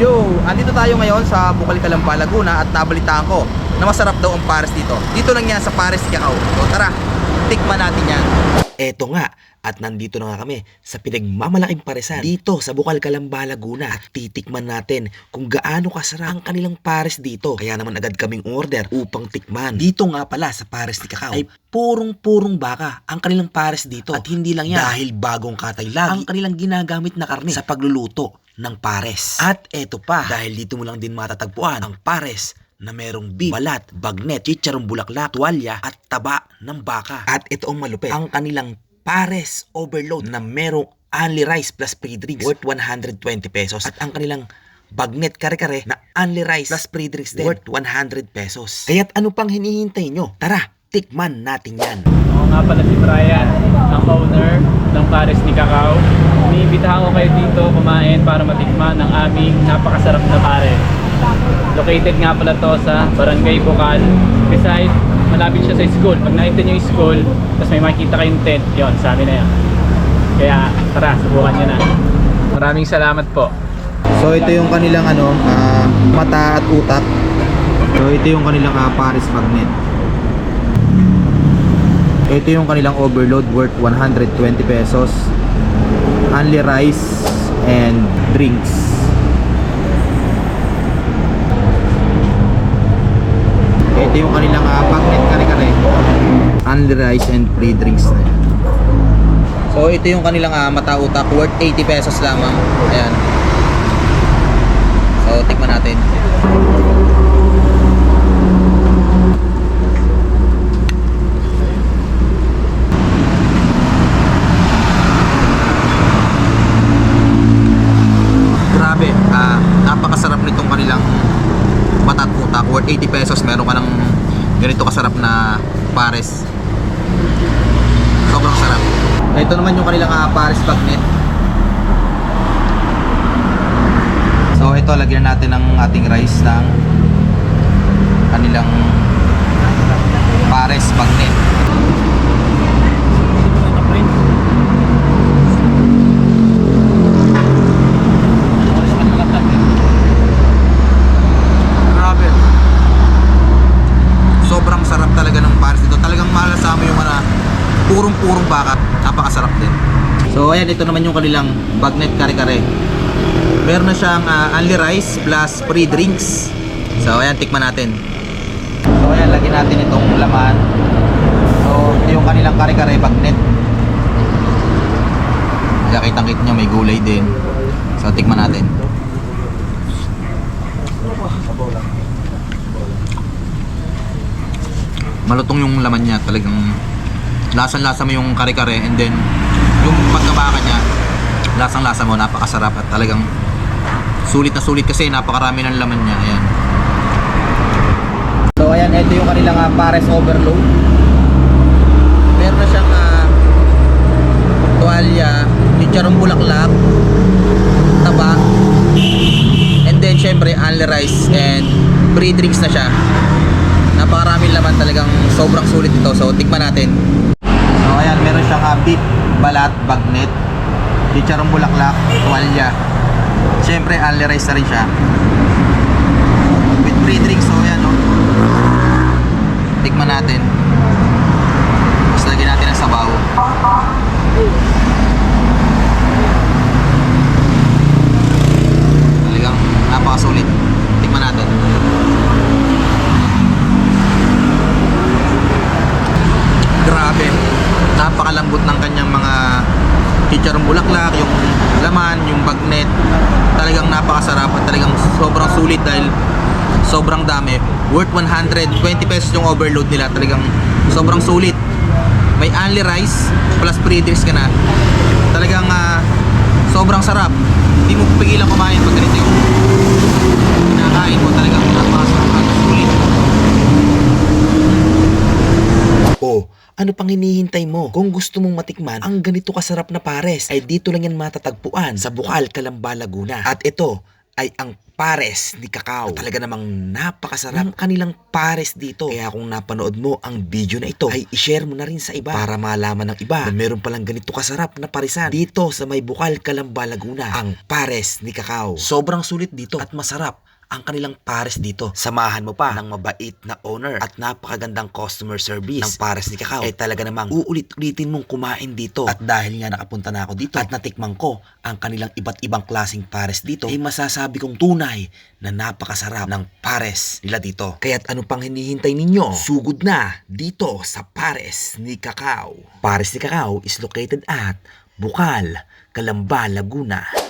Yo, andito tayo ngayon sa Bukal Calamba, Laguna at nabalitaan ko na masarap daw ang pares dito. Dito lang yan sa Pares Cacao. So tara, tikman natin yan. Eto nga, at nandito na nga kami sa pinagmamalaking paresan dito sa Bukal Calamba, Laguna at titikman natin kung gaano kasarap ang kanilang pares dito. Kaya naman agad kaming order upang tikman. Dito nga pala sa Pares ni Cacao ay purong-purong baka ang kanilang pares dito. At hindi lang yan dahil bagong katay lagi ang kanilang ginagamit na karne sa pagluluto ng pares. At eto pa, dahil dito mo lang din matatagpuan ang pares na merong beef, balat, bagnet, chicharong bulaklak, tuwalya at taba ng baka. At ito ang malupit, ang kanilang pares overload na merong only rice plus pre-drinks worth 120 pesos. At ang kanilang bagnet kare-kare na only rice plus pre-drinks din worth 100 pesos. Kaya't ano pang hinihintay nyo? Tara, tikman natin yan. Ako nga pala si Brian, ang owner ng Pares ni Cacao. Iniimbitahan ko kayo dito kumain para matikman ang aming napakasarap na pare. Located nga pala to sa Barangay Bukal. Beside, malapit siya sa school. Pag nakita niyo yung school, tapos may makikita kayong tent, yon sa amin na yan. Kaya tara, subukan nyo na. Maraming salamat po. So ito yung kanilang ano, ah, mata at utak. So ito yung kanilang ah, Paris Magnet. Ito yung kanilang overload worth 120 pesos. Only rice and drinks. Ito yung kanilang uh, magnet kare-kare. Only rice and free drinks na. So ito yung kanilang uh, mata utak worth 80 pesos lamang. Ayan. So tikman natin. Grabe, ah napakasarap nitong kanilang matat utak worth 80 pesos. Meron ka ng ganito kasarap na pares. Sobrang sarap. Ito naman yung kanilang uh, pares bagnet. So ito lagyan natin ng ating rice ng kanilang pares bagnet. Grabe. Sobrang sarap talaga ng pares dito. Talagang malasama yung mga purong-purong baka. Napakasarap din. So ayan, ito naman yung kanilang bagnet kare-kare. Meron na siyang ah, only rice plus free drinks. So ayan, tikman natin. So ayan, lagyan natin itong laman. So ito yung kanilang kare-kare bagnet. Kaya kitang-kit nyo, may gulay din. So tikman natin. malutong yung laman niya talagang lasang-lasa mo yung kare-kare and then yung pagkabaka niya lasang-lasa mo napakasarap at talagang sulit na sulit kasi napakarami ng laman niya. Ayan. So ayan ito yung kanilang uh, pares overload. Meron na siyang uh, tuwalya chicharong bulaklak taba and then syempre only rice and free drinks na siya. Napakaraming laman talagang sobrang sulit ito. So tikman natin uh, beef balat bagnet chicharong bulaklak tuwalya. Syempre only rice na rin siya. With free drinks so ayan no? Tikman natin. Tapos lagyan natin ng sabaw talagang napakasulit tikman natin grabe napakalambot ng kanyang mga chicharong bulaklak yung laman, yung bagnet. Talagang napakasarap at talagang sobrang sulit dahil sobrang dami. Worth 120 pesos yung overload nila. Talagang sobrang sulit. May only rice plus free drinks ka na. Talagang ah, sobrang sarap. Hindi mo pigilan kumain pag ganito yung kinakain mo talagang napakasarap at sulit O, ano pang hinihintay mo? Kung gusto mong matikman ang ganito kasarap na pares, ay dito lang yan matatagpuan sa Bukal, Calamba, Laguna. At ito, ay ang pares ni Kakao. At talaga namang napakasarap ng kanilang pares dito. Kaya kung napanood mo ang video na ito, ay ishare mo na rin sa iba para malaman ng iba na meron palang ganito kasarap na parisan dito sa may Bukal, Calamba, Laguna. Ang pares ni Kakao. Sobrang sulit dito at masarap ang kanilang pares dito. Samahan mo pa ng mabait na owner at napakagandang customer service ng pares ni Kakao. Eh talaga namang uulit-ulitin mong kumain dito. At dahil nga nakapunta na ako dito at natikman ko ang kanilang iba't ibang klaseng pares dito, ay masasabi kong tunay na napakasarap ng pares nila dito. Kaya't ano pang hinihintay ninyo? Sugod na dito sa pares ni Kakao. Pares ni Kakao is located at Bukal, Calamba, Laguna.